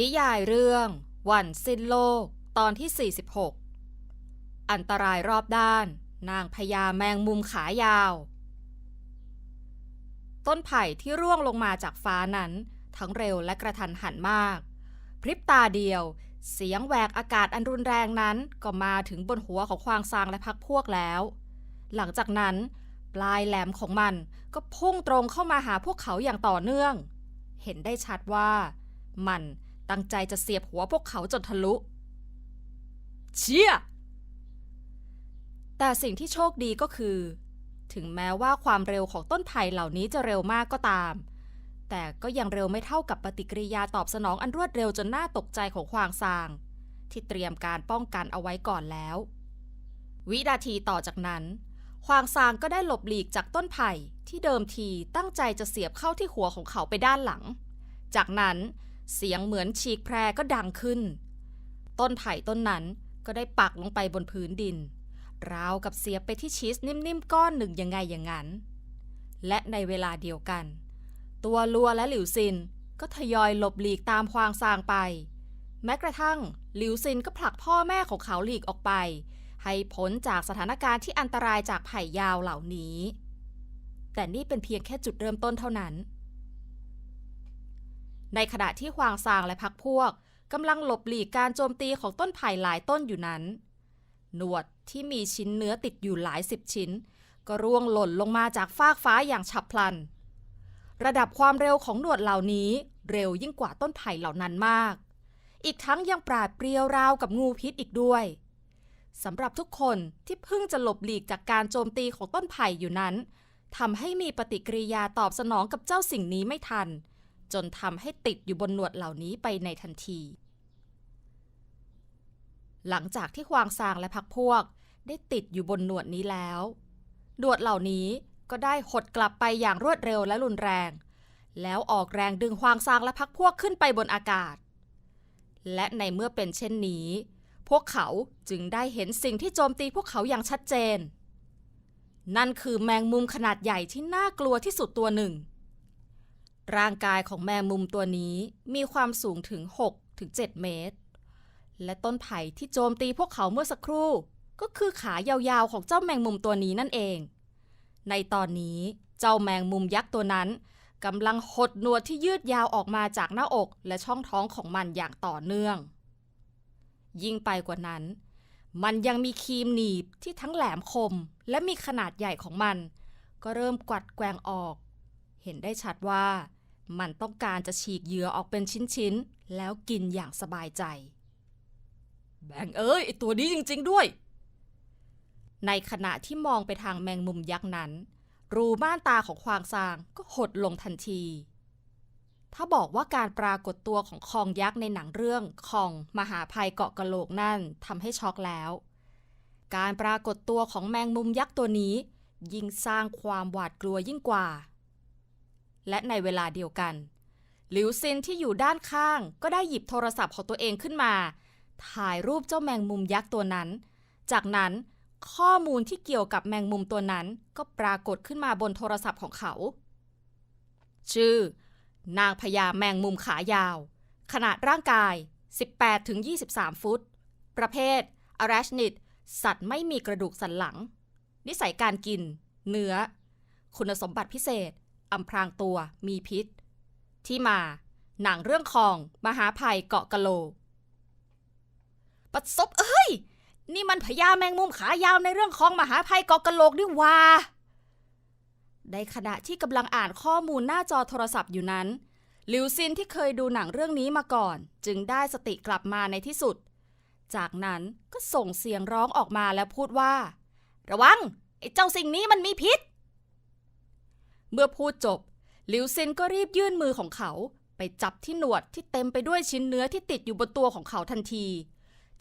นิยายเรื่อง วันสิ้นโลก ตอนที่ 46 อันตรายรอบด้าน นางพญาแมงมุมขายาว ต้นไผ่ที่ร่วงลงมาจากฟ้านั้น ทั้งเร็วและกระทันหันมาก พริบตาเดียว เสียงแหวกอากาศอันรุนแรงนั้นก็มาถึงบนหัวของควางซางและพักพวกแล้ว หลังจากนั้น ปลายแหลมของมันก็พุ่งตรงเข้ามาหาพวกเขาอย่างต่อเนื่อง เห็นได้ชัดว่า มัน ตั้งใจจะเสียบหัวพวกเขาจนทะลุ เชี่ย แต่สิ่งที่โชคดีก็คือ ถึงแม้ว่าความเร็วของต้นไผ่เหล่านี้จะเร็วมากก็ตาม แต่ก็ยังเร็วไม่เท่ากับปฏิกิริยาตอบสนองอันรวดเร็วจนน่าตกใจของควางซาง ที่เตรียมการป้องกันเอาไว้ก่อนแล้ว วินาทีต่อจากนั้นควางซางก็ได้หลบหลีกจากต้นไผ่ที่เดิมทีตั้งใจจะเสียบเข้าที่หัวของเขาไปด้านหลัง จากนั้น เสียงเหมือนฉีกแพรก็ดังขึ้น ต้นไผ่ต้นนั้นก็ได้ปักลงไปบนพื้นดิน ราวกับเสียบไปที่ชีสนิ่มๆก้อนหนึ่งยังไงอย่างนั้น และในเวลาเดียวกัน ตัวลัวและหลิวซินก็ทยอยหลบหลีกตามควางซางไป แม้กระทั่งหลิวซินก็ผลักพ่อแม่ของเขาหลีกออกไป ให้พ้นจากสถานการณ์ที่อันตรายจากไผ่ยาวเหล่านี้ แต่นี่เป็นเพียงแค่จุดเริ่มต้นเท่านั้น ในขณะที่ฮวางซางและพักพวกกำลังหลบหลีกการโจมตีของต้นไผ่หลายต้นอยู่นั้น หนวดที่มีชิ้นเนื้อติดอยู่หลายสิบชิ้น ก็ร่วงหล่นลงมาจากฟากฟ้าอย่างฉับพลัน ระดับความเร็วของหนวดเหล่านี้เร็วยิ่งกว่าต้นไผ่เหล่านั้นมาก อีกทั้งยังปราดเปรียวราวกับงูพิษอีกด้วยสำหรับทุกคนที่เพิ่งจะหลบหลีกจากการโจมตีของต้นไผ่อยู่นั้นทำให้มีปฏิกิริยาตอบสนองกับเจ้าสิ่งนี้ไม่ทัน จนทำให้ติดอยู่บนหนวดเหล่านี้ไปในทันที หลังจากที่ควางซางและพักพวก ได้ติดอยู่บนหนวดนี้แล้ว หนวดเหล่านี้ก็ได้หดกลับไปอย่างรวดเร็วและรุนแรง แล้วออกแรงดึงควางซางและพักพวกขึ้นไปบนอากาศ และในเมื่อเป็นเช่นนี้ พวกเขาจึงได้เห็นสิ่งที่โจมตีพวกเขาอย่างชัดเจน นั่นคือแมงมุมขนาดใหญ่ที่น่ากลัวที่สุดตัวหนึ่ง ร่างกายของแมงมุมตัวนี้มีความสูงถึง6ถึง7เมตร และต้นไผ่ที่โจมตีพวกเขาเมื่อสักครู่ ก็คือขายาวๆของเจ้าแมงมุมตัวนี้นั่นเอง ในตอนนี้เจ้าแมงมุมยักษ์ตัวนั้นกำลังหดหนวดที่ยืดยาวออกมาจากหน้าอกและช่องท้องของมันอย่างต่อเนื่อง ยิ่งไปกว่านั้น มันยังมีครีมหนีบที่ทั้งแหลมคมและมีขนาดใหญ่ของมัน ก็เริ่มกวัดแกว่งออก เห็นได้ชัดว่า มันต้องการจะฉีกเหยื่อออกเป็นชิ้นๆ แล้วกินอย่างสบายใจ แบงเอ้ยไอตัวนี้จริง ๆ ด้วย ในขณะที่มองไปทางแมงมุมยักษ์นั้น รูม่านตาของควางซางก็หดลงทันที ถ้าบอกว่าการปรากฏตัวของคองยักษ์ในหนังเรื่องคองมหาภัยเกาะกะโหลกนั่นทำให้ช็อกแล้ว การปรากฏตัวของแมงมุมยักษ์ตัวนี้ ยิ่งสร้างความหวาดกลัวยิ่งกว่า และในเวลาเดียวกัน หลิวซินที่อยู่ด้านข้างก็ได้หยิบโทรศัพท์ของตัวเองขึ้นมา ถ่ายรูปเจ้าแมงมุมยักษ์ตัวนั้น จากนั้นข้อมูลที่เกี่ยวกับแมงมุมตัวนั้นก็ปรากฏขึ้นมาบนโทรศัพท์ของเขา ชื่อ นางพญาแมงมุมขายาว ขนาดร่างกาย 18-23 ฟุต ประเภทอราชนิด สัตว์ไม่มีกระดูกสันหลัง นิสัยการกิน เนื้อ คุณสมบัติพิเศษ อำพรางตัวมีพิษ ที่มา หนังเรื่องคอง มหาภัยเกาะกะโหลปัดซบเอ้ย นี่มันพญาแมงมุมขายาวในเรื่องของมหาภัยเกาะกะโหลกนี่ว่าในขณะที่กำลังอ่านข้อมูลหน้าจอโทรศัพท์อยู่นั้นหลิวซินที่เคยดูหนังเรื่องนี้มาก่อน จึงได้สติกลับมาในที่สุด จากนั้นก็ส่งเสียงร้องออกมาแล้วพูดว่า ระวังไอ้เจ้าสิ่งนี้มันมีพิษ เมื่อพูดจบหลิวซินก็รีบยื่นมือของเขาไปจับที่หนวดที่เต็มไปด้วยชิ้นเนื้อที่ติดอยู่บนตัวของเขาทันที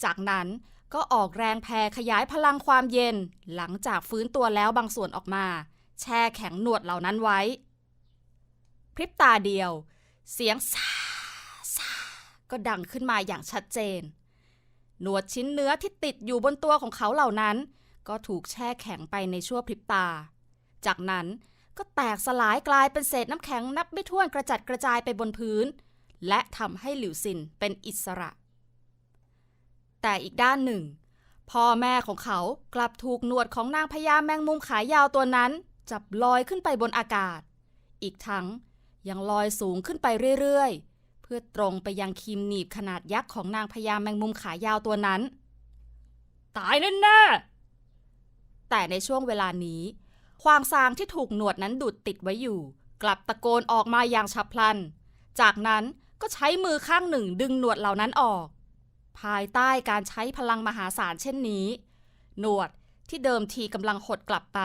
จากนั้นก็ออกแรงแผ่ขยายพลังความเย็น หลังจากฟื้นตัวแล้วบางส่วนออกมา แช่แข็งหนวดเหล่านั้นไว้ พริบตาเดียว เสียงซาซาก็ดังขึ้นมาอย่างชัดเจน หนวดชิ้นเนื้อที่ติดอยู่บนตัวของเขาเหล่านั้น ก็ถูกแช่แข็งไปในชั่วพริบตา จากนั้น ก็แตกสลายกลายเป็นเศษน้ำแข็งนับไม่ถ้วนกระจัดกระจายไปบนพื้น และทำให้หลิวซินเป็นอิสระ แต่อีกด้านหนึ่ง พ่อแม่ของเขากลับถูกหนวดของนางพญาแมงมุมขายาวตัวนั้น จับลอยขึ้นไปบนอากาศ อีกทั้งยังลอยสูงขึ้นไปเรื่อยๆ เพื่อตรงไปยังคีมหนีบขนาดยักษ์ของนางพญาแมงมุมขายาวตัวนั้น ตายแน่ๆแต่ในช่วงเวลานี้ ควางซางที่ถูกหนวดนั้นดูดติดไว้อยู่ กลับตะโกนออกมาอย่างฉับพลัน จากนั้นก็ใช้มือข้างหนึ่งดึงหนวดเหล่านั้นออก ภายใต้การใช้พลังมหาศาลเช่นนี้ หนวดที่เดิมทีกำลังหดกลับไป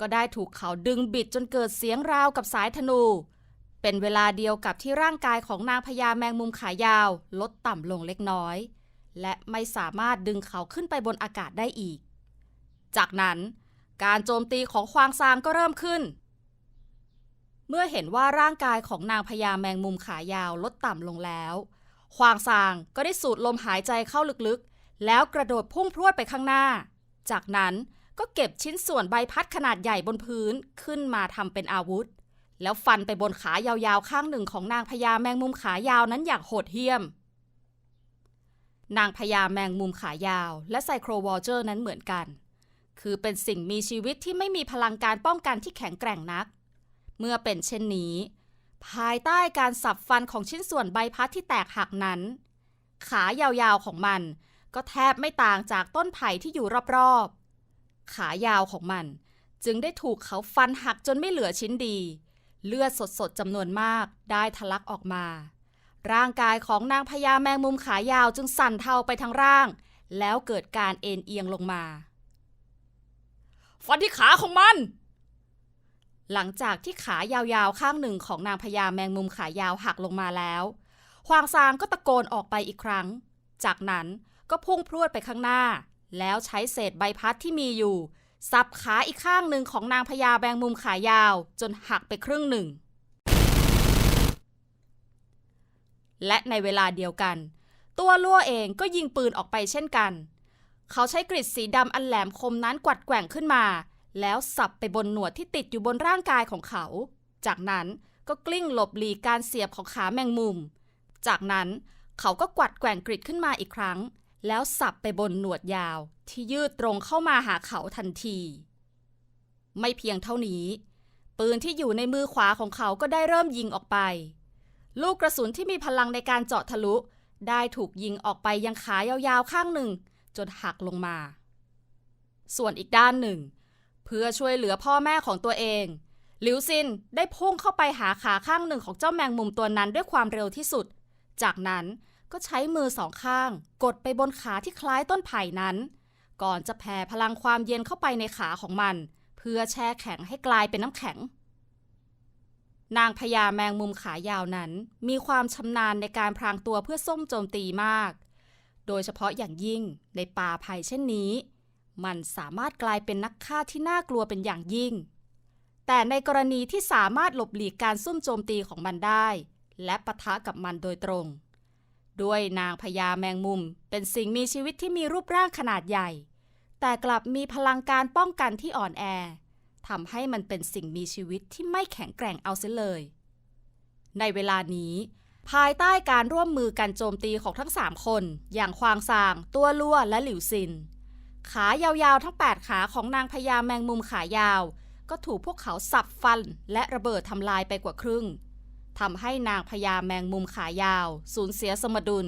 ก็ได้ถูกเขาดึงบิดจนเกิดเสียงราวกับสายธนู เป็นเวลาเดียวกับที่ร่างกายของนางพญาแมงมุมขายาว ลดต่ำลงเล็กน้อย และไม่สามารถดึงเขาขึ้นไปบนอากาศได้อีก จากนั้น การโจมตีของควางซางก็เริ่มขึ้น เมื่อเห็นว่าร่างกายของนางพญาแมงมุมขายาวลดต่ำลงแล้ว ควางซางก็ได้สูดลมหายใจเข้าลึกๆ แล้วกระโดดพุ่งพรวดไปข้างหน้า จากนั้นก็เก็บชิ้นส่วนใบพัดขนาดใหญ่บนพื้นขึ้นมาทำเป็นอาวุธ แล้วฟันไปบนขายาวๆข้างหนึ่งของนางพญาแมงมุมขายาวนั้นอย่างโหดเหี้ยม นางพญาแมงมุมขายาวและไซโครวอลเจอร์นั้นเหมือนกัน คือเป็นสิ่งมีชีวิตที่ไม่มีพลังการป้องกันที่แข็งแกร่งนัก เมื่อเป็นเช่นนี้ ภายใต้การสับฟันของชิ้นส่วนใบพัดที่แตกหักนั้น ขายาวๆของมัน ก็แทบไม่ต่างจากต้นไผ่ที่อยู่รอบๆ ขายาวของมัน จึงได้ถูกเขาฟันหักจนไม่เหลือชิ้นดี เลือดสดๆจำนวนมากได้ทะลักออกมา ร่างกายของนางพญาแมงมุมขายาวจึงสั่นเทาไปทั้งร่าง แล้วเกิดการเอ็นเอียงลงมา ฟันที่ขาของมัน หลังจากที่ขายาวๆข้างหนึ่งของนางพญาแมงมุมขายาวหักลงมาแล้วควางซางก็ตะโกนออกไปอีกครั้ง จากนั้นก็พุ่งพรวดไปข้างหน้า แล้วใช้เศษใบพัดที่มีอยู่สับขาอีกข้างหนึ่งของนางพญาแมงมุมขายาว จนหักไปครึ่งหนึ่ง และในเวลาเดียวกัน ตัวลั่วเองก็ยิงปืนออกไปเช่นกัน เขาใช้กริดสีดำอันแหลมคมนั้นกวัดแกว่งขึ้นมา แล้วสับไปบนหนวดที่ติดอยู่บนร่างกายของเขา จากนั้นก็กลิ้งหลบหลีกการเสียบของขาแมงมุม จากนั้นเขาก็กวัดแกว่งกริดขึ้นมาอีกครั้ง แล้วสับไปบนหนวดยาว ที่ยืดตรงเข้ามาหาเขาทันที ไม่เพียงเท่านี้ ปืนที่อยู่ในมือขวาของเขาก็ได้เริ่มยิงออกไป ลูกกระสุนที่มีพลังในการเจาะทะลุ ได้ถูกยิงออกไปยังขายาวๆข้างหนึ่ง จนหักลงมา ส่วนอีกด้านหนึ่ง เพื่อช่วยเหลือพ่อแม่ของตัวเอง หลิวซินได้พุ่งเข้าไปหาขาข้างหนึ่งของเจ้าแมงมุมตัวนั้นด้วยความเร็วที่สุด จากนั้นก็ใช้มือสองข้าง กดไปบนขาที่คล้ายต้นไผ่นั้น ก่อนจะแผ่พลังความเย็นเข้าไปในขาของมัน เพื่อแช่แข็งให้กลายเป็นน้ำแข็ง นางพญาแมงมุมขายาวนั้น มีความชำนาญในการพรางตัวเพื่อส้มโจมตีมาก โดยเฉพาะอย่างยิ่งในป่าไผ่เช่นนี้ มันสามารถกลายเป็นนักฆ่าที่น่ากลัวเป็นอย่างยิ่ง แต่ในกรณีที่สามารถหลบหลีกการซุ่มโจมตีของมันได้ และปะทะกับมันโดยตรง ด้วยนางพญาแมงมุมเป็นสิ่งมีชีวิตที่มีรูปร่างขนาดใหญ่ แต่กลับมีพลังการป้องกันที่อ่อนแอทำให้มันเป็นสิ่งมีชีวิตที่ไม่แข็งแกร่งเอาเสียเลย ในเวลานี้ ภายใต้การร่วมมือกันโจมตีของทั้งสามคน อย่างควางซาง ตัวลั่วและหลิวซิน ขายาวๆทั้ง 8 ขาของนางพญาแมงมุมขายาว ก็ถูกพวกเขาสับฟันและระเบิดทำลายไปกว่าครึ่งทำให้นางพญาแมงมุมขายาว สูญเสียสมดุล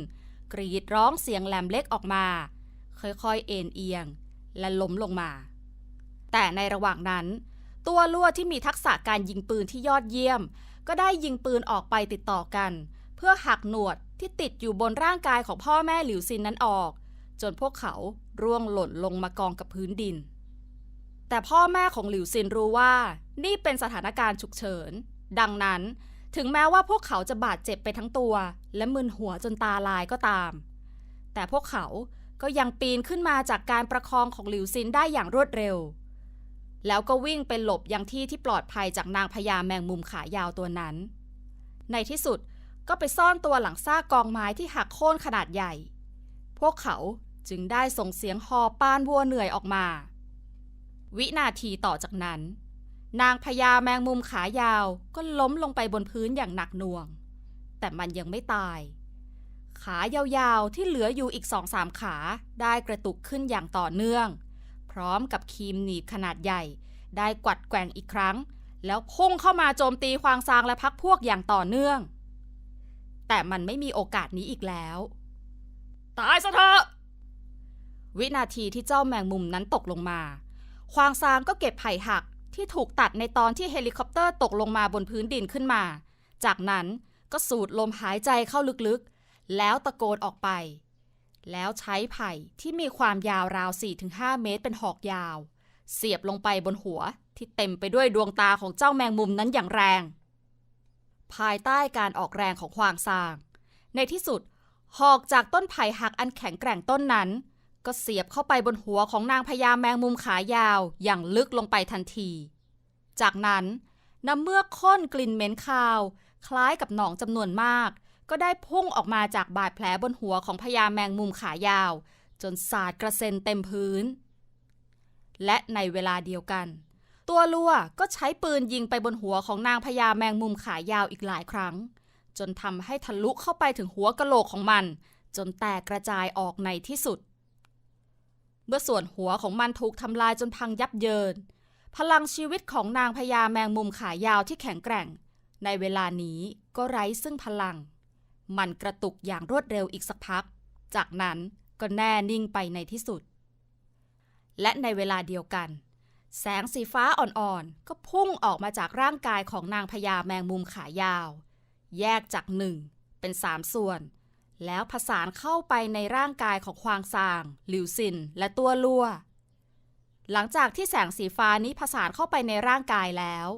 กรีดร้องเสียงแหลมเล็กออกมา ค่อยๆเอ็นเอียง และล้มลงมา แต่ในระหว่างนั้น ตัวลั่วที่มีทักษะการยิงปืนที่ยอดเยี่ยม ก็ได้ยิงปืนออกไปติดต่อกัน เพื่อหักหนวดที่ติดอยู่บนร่างกายของพ่อแม่หลิวซินนั้นออก จนพวกเขาร่วงหล่นลงมากองกับพื้นดิน แต่พ่อแม่ของหลิวซินรู้ว่า นี่เป็นสถานการณ์ฉุกเฉิน ดังนั้นถึงแม้ว่าพวกเขาจะบาดเจ็บไปทั้งตัว และมึนหัวจนตาลายก็ตาม แต่พวกเขาก็ยังปีนขึ้นมาจากการประคองของหลิวซินได้อย่างรวดเร็ว แล้วก็วิ่งไปหลบยังที่ที่ปลอดภัยจากนางพญาแมงมุมขายาวตัวนั้น ในที่สุด ก็ไปซ่อนตัวหลังซากกองไม้ที่หักโค่นขนาดใหญ่ พวกเขาจึงได้ส่งเสียงฮอปานวัวเหนื่อยออกมา วินาทีต่อจากนั้น นางพญาแมงมุมขายาวก็ล้มลงไปบนพื้นอย่างหนักหน่วง แต่มันยังไม่ตาย ขายาวๆที่เหลืออยู่อีกสองสามขาได้กระตุกขึ้นอย่างต่อเนื่อง พร้อมกับครีมหนีบขนาดใหญ่ ได้กวัดแกว่งอีกครั้ง แล้วพุ่งเข้ามาโจมตีควางซางและพักพวกอย่างต่อเนื่อง แต่มันไม่มีโอกาสนี้อีกแล้ว ตายซะเถอะ วินาทีที่เจ้าแมงมุมนั้นตกลงมา ควางซางก็เก็บไผ่หักที่ถูกตัดในตอนที่เฮลิคอปเตอร์ตกลงมาบนพื้นดินขึ้นมา จากนั้นก็สูดลมหายใจเข้าลึกๆ แล้วตะโกนออกไป แล้วใช้ไผ่ที่มีความยาวราว 4-5 เมตรเป็นหอกยาว เสียบลงไปบนหัวที่เต็มไปด้วยดวงตาของเจ้าแมงมุมนั้นอย่างแรง ภายใต้การออกแรงของควางซาง ในที่สุด หอกจากต้นไผ่หักอันแข็งแกร่งต้นนั้น ก็เสียบเข้าไปบนหัวของนางพญาแมงมุมขายาวอย่างลึกลงไปทันที จากนั้นน้ำเมือกข้นกลิ่นเหม็นคาว คล้ายกับหนองจำนวนมาก ก็ได้พุ่งออกมาจากบาดแผลบนหัวของพญาแมงมุมขายาว จนสาดกระเซ็นเต็มพื้น และในเวลาเดียวกัน ตัวลัวก็ใช้ปืนยิงไปบนหัวของนางพญาแมงมุมขายาวอีกหลายครั้ง จนทำให้ทะลุเข้าไปถึงหัวกะโหลกของมัน จนแตกกระจายออกในที่สุด เมื่อส่วนหัวของมันถูกทำลายจนพังยับเยิน พลังชีวิตของนางพญาแมงมุมขายาวที่แข็งแกร่ง ในเวลานี้ก็ไร้ซึ่งพลัง มันกระตุกอย่างรวดเร็วอีกสักพัก จากนั้นก็แน่นิ่งไปในที่สุด และในเวลาเดียวกัน แสงสีฟ้าอ่อนๆ ก็พุ่งออกมาจากร่างกายของนางพญาแมงมุมขายาว แยกจากหนึ่งเป็นสามส่วน แล้วผสานเข้าไปในร่างกายของควางซาง หลิวซิน และตัวลัว หลังจากที่แสงสีฟ้านี้ผสานเข้าไปในร่างกายแล้ว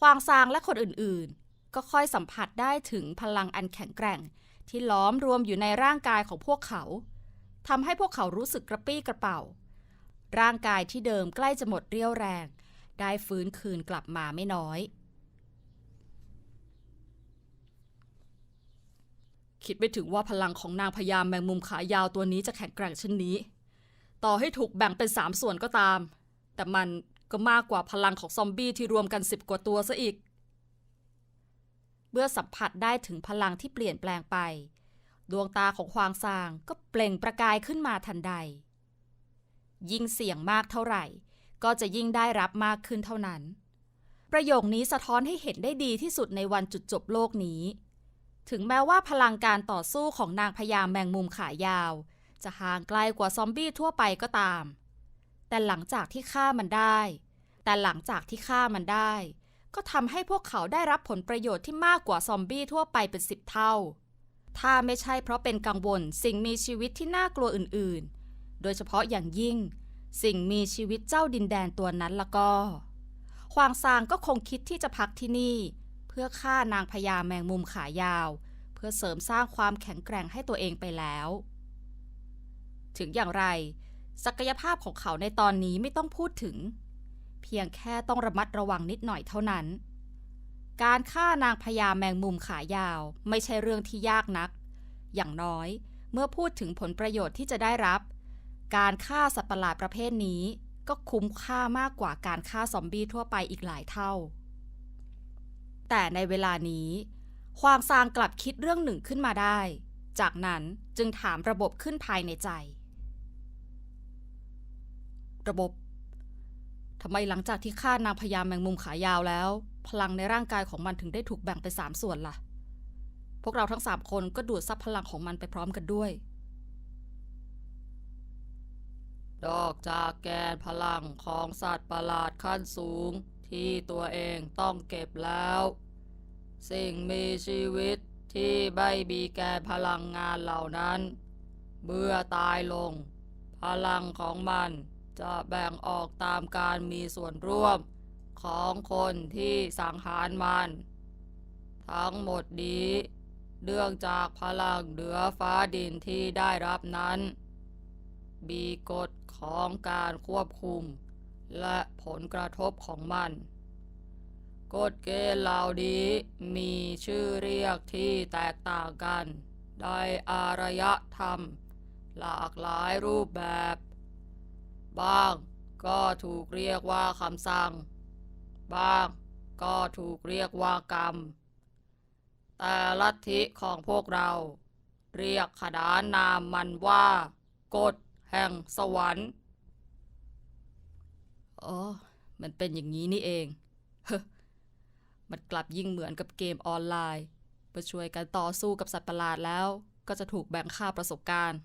ควางซางและคนอื่นๆ ก็ค่อยสัมผัสได้ถึงพลังอันแข็งแกร่ง ที่ล้อมรวมอยู่ในร่างกายของพวกเขาทำให้พวกเขารู้สึกกระปี้กระเป๋า ร่างกายที่เดิมใกล้จะหมดเรี่ยวแรง ได้ฟื้นคืนกลับมาไม่น้อย คิดไม่ถึงว่าพลังของนางพญามแมงมุมขายาวตัวนี้จะแข็งแกร่งเช่นนี้ ต่อให้ถูกแบ่งเป็นสามส่วนก็ตาม แต่มันก็มากกว่าพลังของซอมบี้ที่รวมกันสิบกว่าตัวซะอีก เมื่อสัมผัสได้ถึงพลังที่เปลี่ยนแปลงไป ดวงตาของควางซางก็เปล่งประกายขึ้นมาทันใด ยิ่งเสี่ยงมากเท่าไหร่ ก็จะยิ่งได้รับมากขึ้นเท่านั้น ประโยคนี้สะท้อนให้เห็นได้ดีที่สุดในวันจุดจบโลกนี้ ถึงแม้ว่าพลังการต่อสู้ของนางพญาแมงมุมขายาว จะห่างไกลกว่าซอมบี้ทั่วไปก็ตาม แต่หลังจากที่ฆ่ามันได้ แต่หลังจากที่ฆ่ามันได้ ก็ทำให้พวกเขาได้รับผลประโยชน์ที่มากกว่าซอมบี้ทั่วไปเป็นสิบเท่า ถ้าไม่ใช่เพราะเป็นกังวลสิ่งมีชีวิตที่น่ากลัวอื่นๆ โดยเฉพาะอย่างยิ่ง สิ่งมีชีวิตเจ้าดินแดนตัวนั้นละก็ควางซางก็คงคิดที่จะพักที่นี่ เพื่อฆ่านางพญาแมงมุมขายาว เพื่อเสริมสร้างความแข็งแกร่งให้ตัวเองไปแล้ว ถึงอย่างไร ศักยภาพของเขาในตอนนี้ไม่ต้องพูดถึง เพียงแค่ต้องระมัดระวังนิดหน่อยเท่านั้น การฆ่านางพญาแมงมุมขายาวไม่ใช่เรื่องที่ยากนัก อย่างน้อยเมื่อพูดถึงผลประโยชน์ที่จะได้รับ การฆ่าสัตว์ประหลาดประเภทนี้ ก็คุ้มค่ามากกว่าการฆ่าซอมบี้ทั่วไปอีกหลายเท่า แต่ในเวลานี้ควางซางกลับคิดเรื่องหนึ่งขึ้นมาได้ จากนั้นจึงถามระบบขึ้นภายในใจ ระบบทำไมหลังจากที่ฆ่านางพญาแมงมุมขายาวแล้ว พลังในร่างกายของมันถึงได้ถูกแบ่งเป็นสามส่วนล่ะ พวกเราทั้งสามคนก็ดูดซับพลังของมันไปพร้อมกันด้วย นอกจากแกนพลังของสัตว์ประหลาดขั้นสูง ที่ตัวเองต้องเก็บแล้ว สิ่งมีชีวิตที่ไม่มีแกนพลังงานเหล่านั้น เมื่อตายลง พลังของมันจะแบ่งออกตามการมีส่วนร่วมของคนที่สังหารมัน ทั้งหมดนี้เนื่องจากพลังเหนือฟ้าดินที่ได้รับนั้น มีกฎ ของการควบคุม และผลกระทบของมัน กฎเกณฑ์เหล่านี้มีชื่อเรียกที่แตกต่างกันในอารยธรรม หลากหลายรูปแบบ บ้างก็ถูกเรียกว่าคำสั่ง บ้างก็ถูกเรียกว่ากรรม แต่ลัทธิของพวกเรา เรียกขนานนามมันว่ากฎ แห่งสวรรค์ อ๋อ มันเป็นอย่างนี้นี่เองเฮ้มันกลับยิ่งเหมือนกับเกมออนไลน์เพื่อช่วยกันต่อสู้กับสัตว์ประหลาดแล้ว ก็จะถูกแบ่งค่าประสบการณ์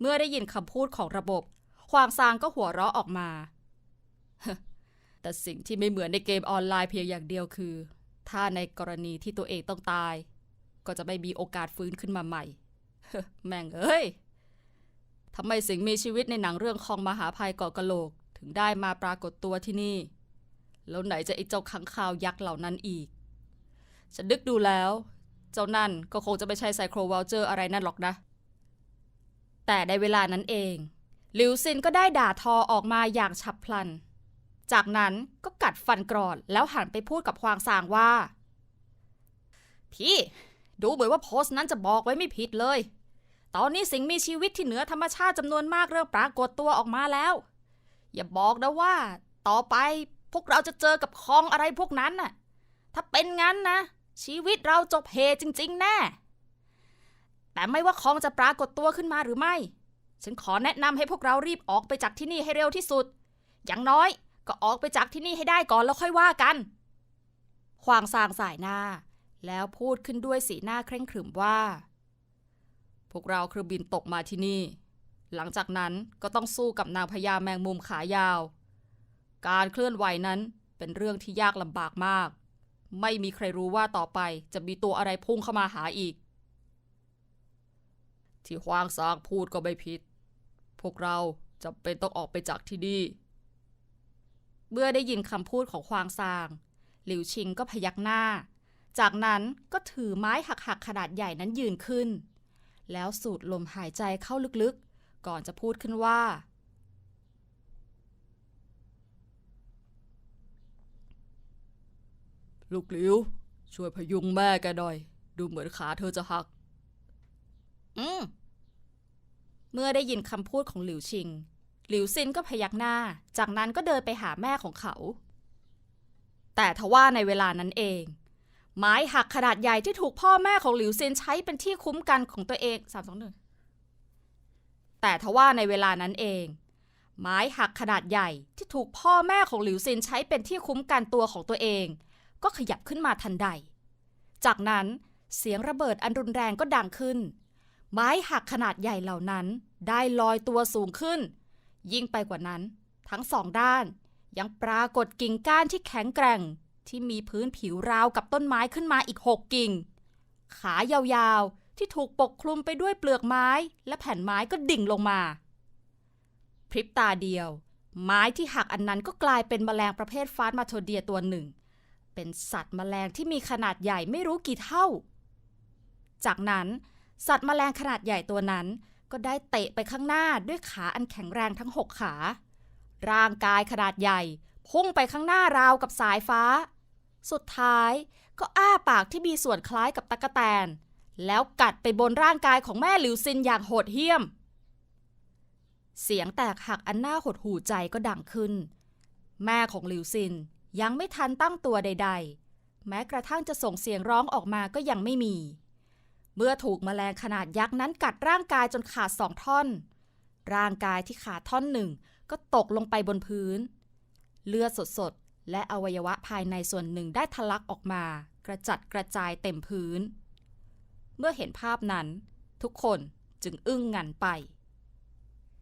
เมื่อได้ยินคำพูดของระบบ ความซางก็หัวเราะออกมา แต่สิ่งที่ไม่เหมือนในเกมออนไลน์เพียงอย่างเดียวคือ ถ้าในกรณีที่ตัวเองต้องตาย ก็จะไม่มีโอกาสฟื้นขึ้นมาใหม่ แม่งเอ้ย ทำไมสิ่งมีชีวิตในหนังเรื่องคองมหาภัยเกาะกะโหลก ถึงได้มาปรากฏตัวที่นี่ แล้วไหนจะไอ้เจ้าขังคาวยักษ์เหล่านั้นอีก ฉันนึกดูแล้ว เจ้านั่นก็คงจะไม่ใช่ไซโครวอลเจอร์อะไรนั่นหรอกนะ แต่ในเวลานั้นเองหลิวซินก็ได้ด่าทอออกมาอย่างฉับพลัน จากนั้นก็กัดฟันกรอดแล้วหันไปพูดกับฮวางซางว่า พี่ ดูเหมือนว่าโพสต์นั้นจะบอกไว้ไม่ผิดเลย ตอนนี้สิ่งมีชีวิตที่เหนือธรรมชาติจำนวนมากเริ่มปรากฏตัวออกมาแล้ว อย่าบอกนะว่า ต่อไปพวกเราจะเจอกับคองอะไรพวกนั้นน่ะ ถ้าเป็นงั้นนะ ชีวิตเราจบเฮจริง ๆ แน่ แต่ไม่ว่าคองจะปรากฏตัวขึ้นมาหรือไม่ ฉันขอแนะนำให้พวกเรารีบออกไปจากที่นี่ให้เร็วที่สุด อย่างน้อยก็ออกไปจากที่นี่ให้ได้ก่อนแล้วค่อยว่ากันควางซางสายหน้า แล้วพูดขึ้นด้วยสีหน้าเคร่งขรึมว่า วกเราเครื่องบินตกมาที่นี่ หลังจากนั้นก็ต้องสู้กับนางพญาแมงมุมขายาว การเคลื่อนไหวนั้นเป็นเรื่องที่ยากลำบากมาก ไม่มีใครรู้ว่าต่อไปจะมีตัวอะไรพุ่งเข้ามาหาอีก ที่ฮวางซางพูดก็ไม่ผิด พวกเราจำเป็นต้องออกไปจากที่นี่ เมื่อได้ยินคำพูดของควางซาง หลิวชิงก็พยักหน้า จากนั้นก็ถือไม้หักๆขนาดใหญ่นั้นยืนขึ้น แล้วสูดลมหายใจเข้าลึกๆ ก่อนจะพูดขึ้นว่า ลูกหลิว ช่วยพยุงแม่แกหน่อย ดูเหมือนขาเธอจะหัก อืมเมื่อได้ยินคำพูดของหลิวชิง หลิวซินก็พยักหน้า จากนั้นก็เดินไปหาแม่ของเขา แต่ทว่าในเวลานั้นเอง ไม้หักขนาดใหญ่ที่ถูกพ่อแม่ของหลิวซินใช้เป็นที่คุ้มกันของตัวเองสามสองหนึ่งแต่ทว่าในเวลานั้นเอง ไม้หักขนาดใหญ่ที่ถูกพ่อแม่ของหลิวซินใช้เป็นที่คุ้มกันตัวของตัวเอง ก็ขยับขึ้นมาทันใด จากนั้นเสียงระเบิดอันรุนแรงก็ดังขึ้น ไม้หักขนาดใหญ่เหล่านั้นได้ลอยตัวสูงขึ้น ยิ่งไปกว่านั้น ทั้งสองด้านยังปรากฏกิ่งก้านที่แข็งแกร่ง ที่มีพื้นผิวราวกับต้นไม้ขึ้นมาอีกหกกิ่ง ขายาวๆ ที่ถูกปกคลุมไปด้วยเปลือกไม้และแผ่นไม้ก็ดิ่งลงมา พริบตาเดียว ไม้ที่หักอันนั้นก็กลายเป็นแมลงประเภทฟาสมาโทเดียตัวหนึ่ง เป็นสัตว์แมลงที่มีขนาดใหญ่ไม่รู้กี่เท่า จากนั้นสัตว์แมลงขนาดใหญ่ตัวนั้น ก็ได้เตะไปข้างหน้าด้วยขาอันแข็งแรงทั้งหกขา ร่างกายขนาดใหญ่พุ่งไปข้างหน้าราวกับสายฟ้า สุดท้ายก็อ้าปากที่มีส่วนคล้ายกับตะกแตน แล้วกัดไปบนร่างกายของแม่หลิวซินอย่างโหดเหี้ยม เสียงแตกหักอันน่าหดหูใจก็ดังขึ้น แม่ของหลิวซินยังไม่ทันตั้งตัวใด ๆ แม้กระทั่งจะส่งเสียงร้องออกมาก็ยังไม่มี เมื่อถูกแมลงขนาดยักษ์นั้นกัดร่างกายจนขาดสองท่อน ร่างกายที่ขาดท่อนหนึ่งก็ตกลงไปบนพื้น เลือดสดๆ และอวัยวะภายในส่วนหนึ่งได้ทะลักออกมา กระจัดกระจายเต็มพื้น เมื่อเห็นภาพนั้น ทุกคนจึงอึ้งงันไป